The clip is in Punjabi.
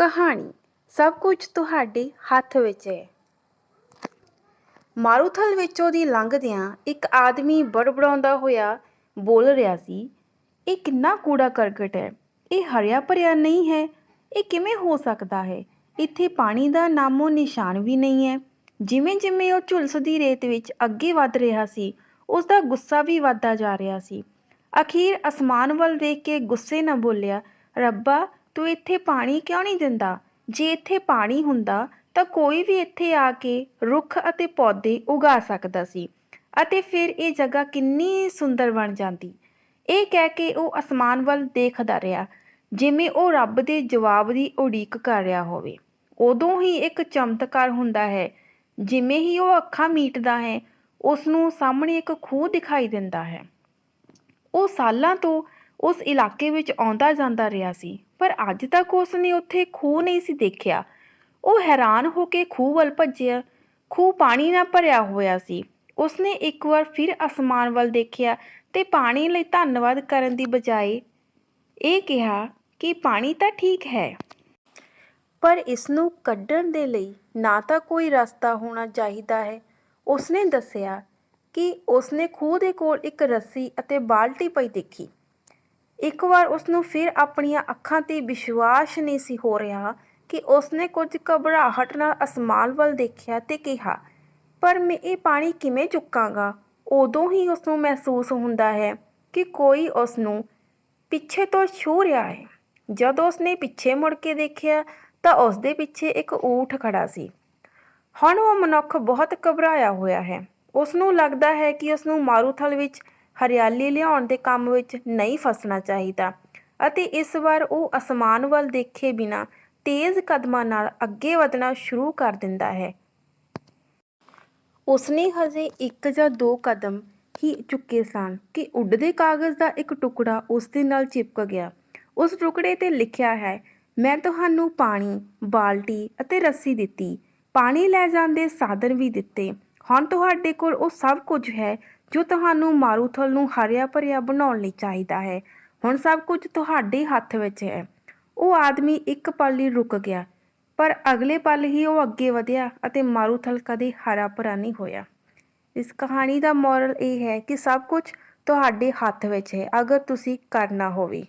ਕਹਾਣੀ ਸਭ ਕੁਝ ਤੁਹਾਡੇ ਹੱਥ ਵਿੱਚ ਹੈ। ਮਾਰੂਥਲ ਵਿੱਚੋਂ ਦੀ ਲੰਘਦਿਆਂ ਇੱਕ ਆਦਮੀ ਬੜਬੜਾਉਂਦਾ ਹੋਇਆ ਬੋਲ ਰਿਹਾ ਸੀ, ਇਹ ਕਿੰਨਾ ਕੂੜਾ ਕਰਕਟ ਹੈ? ਇਹ ਹਰਿਆ ਭਰਿਆ ਨਹੀਂ ਹੈ? ਇਹ ਕਿਵੇਂ ਹੋ ਸਕਦਾ ਹੈ? ਇੱਥੇ ਪਾਣੀ ਦਾ ਨਾਮੋ ਨਿਸ਼ਾਨ ਵੀ ਨਹੀਂ ਹੈ। ਜਿਵੇਂ ਜਿਵੇਂ ਉਹ ਝੁਲਸਦੀ ਰੇਤ ਵਿੱਚ ਅੱਗੇ ਵੱਧ ਰਿਹਾ ਸੀ ਉਸ ਦਾ ਗੁੱਸਾ ਵੀ ਵੱਧਦਾ ਜਾ ਰਿਹਾ ਸੀ। ਅਖੀਰ ਅਸਮਾਨ ਵੱਲ ਦੇਖ ਕੇ ਗੁੱਸੇ ਨਾਲ ਬੋਲਿਆ, ਰੱਬਾ ਤੂੰ ਇੱਥੇ ਪਾਣੀ ਕਿਉਂ ਨਹੀਂ ਦਿੰਦਾ? ਜੇ ਇੱਥੇ ਪਾਣੀ ਹੁੰਦਾ ਤਾਂ ਕੋਈ ਵੀ ਇੱਥੇ ਆ ਕੇ ਰੁੱਖ ਅਤੇ ਪੌਦੇ ਉਗਾ ਸਕਦਾ ਸੀ ਅਤੇ ਫਿਰ ਇਹ ਜਗ੍ਹਾ ਕਿੰਨੀ ਸੁੰਦਰ ਬਣ ਜਾਂਦੀ। ਇਹ ਕਹਿ ਕੇ ਉਹ ਅਸਮਾਨ ਵੱਲ ਦੇਖਦਾ ਰਿਹਾ, ਜਿਵੇਂ ਉਹ ਰੱਬ ਦੇ ਜਵਾਬ ਦੀ ਉਡੀਕ ਕਰ ਰਿਹਾ ਹੋਵੇ। ਉਦੋਂ ਹੀ ਇੱਕ ਚਮਤਕਾਰ ਹੁੰਦਾ ਹੈ, ਜਿਵੇਂ ਹੀ ਉਹ ਅੱਖਾਂ ਮੀਟਦਾ ਹੈ ਉਸ ਨੂੰ ਸਾਹਮਣੇ ਇੱਕ ਖੂਹ ਦਿਖਾਈ ਦਿੰਦਾ ਹੈ। ਉਹ ਸਾਲਾਂ ਤੋਂ ਉਸ ਇਲਾਕੇ ਵਿੱਚ ਆਉਂਦਾ ਜਾਂਦਾ ਰਿਹਾ ਸੀ, ਪਰ ਅੱਜ ਤੱਕ ਉਸ ਨੇ ਉੱਥੇ ਖੂਹ ਨਹੀਂ ਸੀ ਦੇਖਿਆ। ਉਹ ਹੈਰਾਨ ਹੋ ਕੇ ਖੂਹ ਵੱਲ ਭੱਜਿਆ, ਖੂਹ ਪਾਣੀ ਨਾਲ ਭਰਿਆ ਹੋਇਆ ਸੀ। ਉਸਨੇ ਇੱਕ ਵਾਰ ਫਿਰ ਅਸਮਾਨ ਵੱਲ ਦੇਖਿਆ ਤੇ ਪਾਣੀ ਲਈ ਧੰਨਵਾਦ ਕਰਨ ਦੀ ਬਜਾਏ ਇਹ ਕਿਹਾ ਕਿ ਪਾਣੀ ਤਾਂ ਠੀਕ ਹੈ, ਪਰ ਇਸ ਨੂੰ ਕੱਢਣ ਦੇ ਲਈ ਨਾ ਤਾਂ ਕੋਈ ਰਸਤਾ ਹੋਣਾ ਚਾਹੀਦਾ ਹੈ। ਉਸਨੇ ਦੱਸਿਆ ਕਿ ਉਸਨੇ ਖੂਹ ਦੇ ਕੋਲ ਇੱਕ ਰੱਸੀ ਅਤੇ ਬਾਲਟੀ ਪਈ ਦੇਖੀ। ਇੱਕ ਵਾਰ ਉਸ ਨੂੰ ਫਿਰ ਆਪਣੀਆਂ ਅੱਖਾਂ ਤੇ ਵਿਸ਼ਵਾਸ ਨਹੀਂ ਸੀ ਹੋ ਰਿਹਾ ਕਿ ਉਸਨੇ ਕੁਝ ਘਬਰਾਹਟ ਨਾਲ ਅਸਮਾਨ ਵੱਲ ਦੇਖਿਆ ਤੇ ਕਿਹਾ, ਪਰ ਮੈਂ ਇਹ ਪਾਣੀ ਕਿਵੇਂ ਚੁੱਕਾਂਗਾ? ਉਦੋਂ ਹੀ ਉਸ ਨੂੰ ਮਹਿਸੂਸ ਹੁੰਦਾ ਹੈ ਕਿ ਕੋਈ ਉਸ ਨੂੰ ਪਿੱਛੇ ਤੋਂ ਛੂ ਰਿਹਾ ਹੈ। ਜਦੋਂ ਉਸਨੇ ਪਿੱਛੇ ਮੁੜ ਕੇ ਦੇਖਿਆ ਤਾਂ ਉਸ ਦੇ ਪਿੱਛੇ ਇੱਕ ਊਠ ਖੜਾ ਸੀ। ਹੁਣ ਉਹ ਮਨੁੱਖ ਬਹੁਤ ਘਬਰਾਇਆ ਹੋਇਆ ਹੈ। ਉਸ ਨੂੰ ਲੱਗਦਾ ਹੈ ਕਿ ਉਸ ਨੂੰ ਮਾਰੂਥਲ ਵਿੱਚ ਹਰਿਆਲੀ ਲਿਆਉਣ ਦੇ ਕੰਮ ਵਿੱਚ ਨਹੀਂ ਫਸਣਾ ਚਾਹੀਦਾ ਅਤੇ ਇਸ ਵਾਰ ਉਹ ਅਸਮਾਨ ਵੱਲ ਦੇਖੇ ਬਿਨਾ ਤੇਜ਼ ਕਦਮਾਂ ਨਾਲ ਅੱਗੇ ਵਧਣਾ ਸ਼ੁਰੂ ਕਰ ਦਿੰਦਾ ਹੈ। ਉਸਨੇ ਹਜੇ ਇੱਕ ਜਾਂ ਦੋ ਕਦਮ ਹੀ ਚੁੱਕੇ ਸਨ ਕਿ ਉੱਡਦੇ ਕਾਗਜ਼ ਦਾ ਇੱਕ ਟੁਕੜਾ ਉਸ ਦੇ ਨਾਲ ਚਿਪਕ ਗਿਆ। ਉਸ ਟੁਕੜੇ ਤੇ ਲਿਖਿਆ ਹੈ, ਮੈਂ ਤੁਹਾਨੂੰ ਪਾਣੀ, ਬਾਲਟੀ ਅਤੇ ਰੱਸੀ ਦਿੱਤੀ। ਪਾਣੀ ਲੈ ਜਾਂਦੇ ਸਾਧਨ ਵੀ ਦਿੱਤੇ। ਹੁਣ ਤੁਹਾਡੇ ਕੋਲ ਉਹ ਸਭ ਕੁਝ ਹੈ ਜੋ ਤੁਹਾਨੂੰ ਮਾਰੂਥਲ ਨੂੰ ਹਰਿਆ ਭਰਿਆ ਬਣਾਉਣ ਲਈ ਚਾਹੀਦਾ ਹੈ। ਹੁਣ ਸਭ ਕੁਝ ਤੁਹਾਡੇ ਹੱਥ ਵਿੱਚ ਹੈ। ਉਹ ਆਦਮੀ ਇੱਕ ਪਲ ਲਈ ਰੁਕ ਗਿਆ, ਪਰ ਅਗਲੇ ਪਲ ਹੀ ਉਹ ਅੱਗੇ ਵਧਿਆ ਅਤੇ ਮਾਰੂਥਲ ਕਦੇ ਹਰਾ ਭਰਾ ਨਹੀਂ ਹੋਇਆ। ਇਸ ਕਹਾਣੀ ਦਾ ਮੋਰਲ ਇਹ ਹੈ ਕਿ ਸਭ ਕੁਝ ਤੁਹਾਡੇ ਹੱਥ ਵਿੱਚ ਹੈ, ਅਗਰ ਤੁਸੀਂ ਕਰਨਾ ਹੋਵੇ।